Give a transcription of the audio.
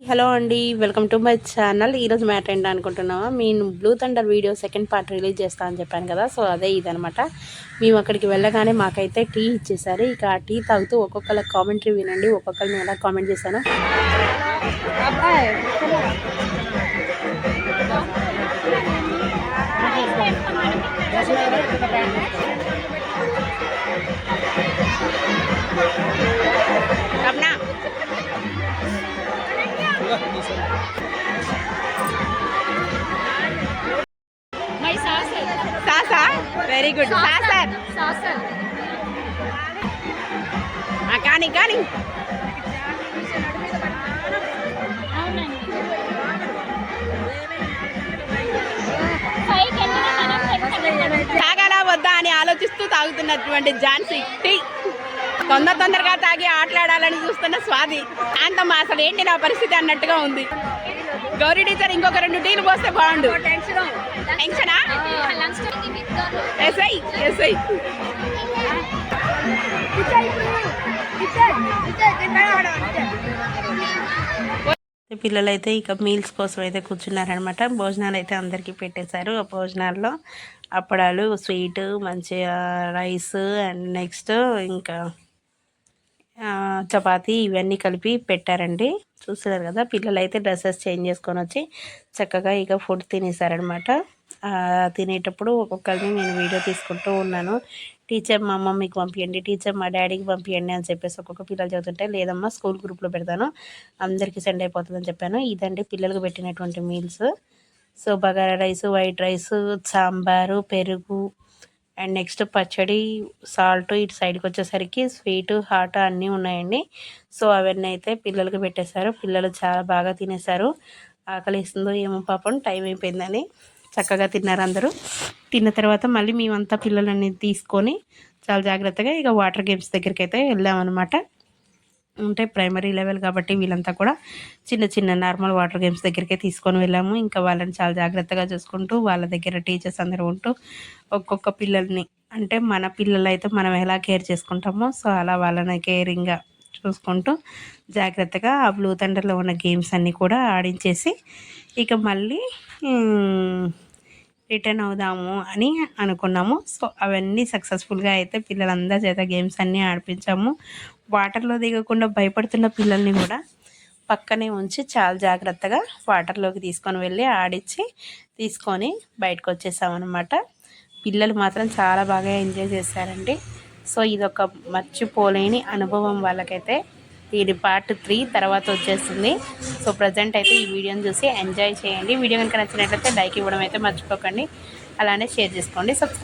Hello అండి welcome to my channel. ఈరోజు matter ఏంటి అనుకుంటున్నావా? నేను blue thunder video second part release చేస్తా అని చెప్పాను కదా సో అదే ఇదనమాట. మేము అక్కడికి వెళ్ళగానే మాకైతే టీ ఇచ్చేసారు. ఇక ఆ టీ తాగుతూ ఒక్కొక్కళ్ళ కామెంటరీ వినండి ఒక్కొక్కరిని ఎలా కామెంట్ చేశాను. సాసా? వెరీ గుడ్ సాసర్ కానీ కానీ. తాగాలా వద్దా అని ఆలోచిస్తూ తాగుతున్నటువంటి ఝాన్సీ టీ. తొందర తొందరగా తాగి ఆటలాడాలని చూస్తున్న స్వాతి శాంతమ్మ అసలు ఏంటి నా పరిస్థితి? అన్నట్టుగా ఉంది. గౌరీ టీచర్ ఇంకొక రెండు టీలు పోస్తే బాగుండు. టెన్షనా లంచ్ ఎస్ఐ ఎస్ఐ. పిల్లలైతే ఇక మీల్స్ కోసం అయితే కూర్చున్నారనమాట భోజనాలు అయితే అందరికీ పెట్టేశారు. ఆ భోజనాల్లో అప్పడాలు స్వీట్ మంచిగా రైస్ అండ్ నెక్స్ట్ ఇంకా చపాతి ఇవన్నీ కలిపి పెట్టారండి. చూస్తున్నారు కదా పిల్లలు అయితే డ్రెస్సెస్ చేంజ్ చేసుకొని వచ్చి చక్కగా ఇక ఫుడ్ తినేసారనమాట తినేటప్పుడు ఒక్కొక్కరిని నేను వీడియో తీసుకుంటూ ఉన్నాను. టీచర్ మా మమ్మీకి పంపించండి టీచర్ మా డాడీకి పంపించండి అని చెప్పేసి ఒక్కొక్క పిల్లలు చదువుతుంటే లేదమ్మా స్కూల్ గ్రూప్లో పెడతాను. అందరికీ సెండ్ అయిపోతుందని చెప్పాను. ఇదండి పిల్లలకు పెట్టినటువంటి meals. So bagara rice white rice sambar పెరుగు అండ్ నెక్స్ట్ పచ్చడి సాల్ట్ ఇటు సైడ్కి వచ్చేసరికి స్వీట్ హాట్ అన్నీ ఉన్నాయండి. సో అవన్నీ అయితే పిల్లలకి పెట్టేశారు. పిల్లలు చాలా బాగా తినేశారు. ఆకలిస్తుందో ఏమో పాపం టైం అయిపోయిందని చక్కగా తిన్నారు అందరూ. తిన్న తర్వాత మళ్ళీ మేమంతా పిల్లలని తీసుకొని చాలా జాగ్రత్తగా ఇక వాటర్ గేమ్స్ దగ్గరికి అయితే వెళ్ళామన్నమాట. ఉంటాయి ప్రైమరీ లెవెల్ కాబట్టి వీళ్ళంతా కూడా చిన్న చిన్న నార్మల్ వాటర్ గేమ్స్ దగ్గరికే తీసుకొని వెళ్ళాము. ఇంకా వాళ్ళని చాలా జాగ్రత్తగా చూసుకుంటూ వాళ్ళ దగ్గర టీచర్స్ అందరూ ఉంటూ ఒక్కొక్క పిల్లల్ని అంటే మన పిల్లలు అయితే మనం ఎలా కేర్ చేసుకుంటామో సో అలా వాళ్ళని కేరింగ్గా చూసుకుంటూ జాగ్రత్తగా ఆ బ్లూ తండర్లో ఉన్న గేమ్స్ అన్నీ కూడా ఆడించేసి ఇక మళ్ళీ రిటర్న్ అవుదాము అని అనుకున్నాము. సో అవన్నీ సక్సెస్ఫుల్గా అయితే పిల్లలందరి చేత గేమ్స్ అన్నీ ఆడిపించాము. వాటర్లో దిగకుండా భయపడుతున్న పిల్లల్ని కూడా పక్కనే ఉంచి చాలా జాగ్రత్తగా వాటర్లోకి తీసుకొని వెళ్ళి ఆడించి తీసుకొని బయటకు వచ్చేసామన్నమాట పిల్లలు మాత్రం చాలా బాగా ఎంజాయ్ చేశారండి. సో ఇదొక మర్చిపోలేని అనుభవం వాళ్ళకైతే. ఇది పార్ట్ త్రీ తర్వాత వచ్చేస్తుంది సో ప్రజెంట్ అయితే ఈ వీడియోని చూసి ఎంజాయ్ చేయండి. వీడియో కనుక నచ్చినట్లయితే లైక్ ఇవ్వడం అయితే మర్చిపోకండి. అలానే షేర్ చేసుకోండి. సబ్స్క్రైబ్